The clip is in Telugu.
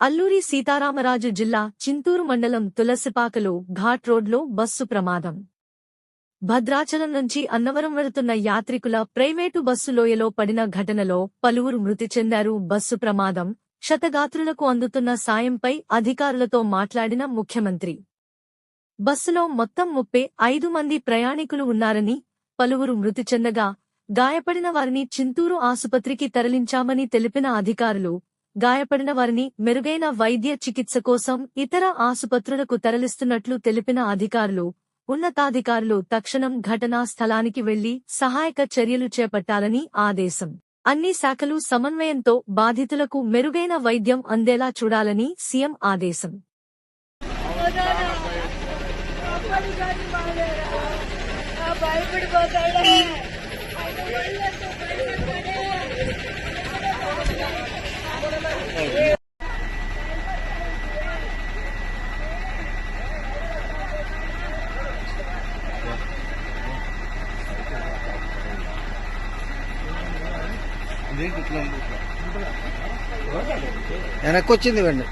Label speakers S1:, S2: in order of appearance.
S1: అల్లూరి సీతారామరాజు జిల్లా చింతూరు మండలం తులసిపాకలో ఘాట్ రోడ్లో బస్సు ప్రమాదం. భద్రాచలం నుంచి అన్నవరం వెళుతున్న యాత్రికుల ప్రైవేటు బస్సు లోయలో పడిన ఘటనలో పలువురు మృతి చెందారు. బస్సు ప్రమాదం క్షతగాత్రులకు అందుతున్న సాయంపై అధికారులతో మాట్లాడిన ముఖ్యమంత్రి. బస్సులో మొత్తం ముప్పై ఐదు మంది ప్రయాణికులు ఉన్నారని పలువురు మృతి చెందగా గాయపడిన వారిని చింతూరు ఆసుపత్రికి తరలించామని తెలిపిన అధికారులు గాయపడిన వారిని మెరుగైన వైద్య చికిత్స కోసం ఇతర ఆసుపత్రులకు తరలిస్తున్నట్లు తెలిపిన అధికారులు ఉన్నతాధికారులు తక్షణం ఘటనా స్థలానికి వెళ్ళి సహాయక చర్యలు చేపట్టాలని ఆదేశం. అన్ని శాఖలు సమన్వయంతో బాధితులకు మెరుగైన వైద్యం అందేలా చూడాలని సీఎం ఆదేశం.
S2: భయపడిపోతాడా?
S3: వెనక్కి వచ్చింది వెండి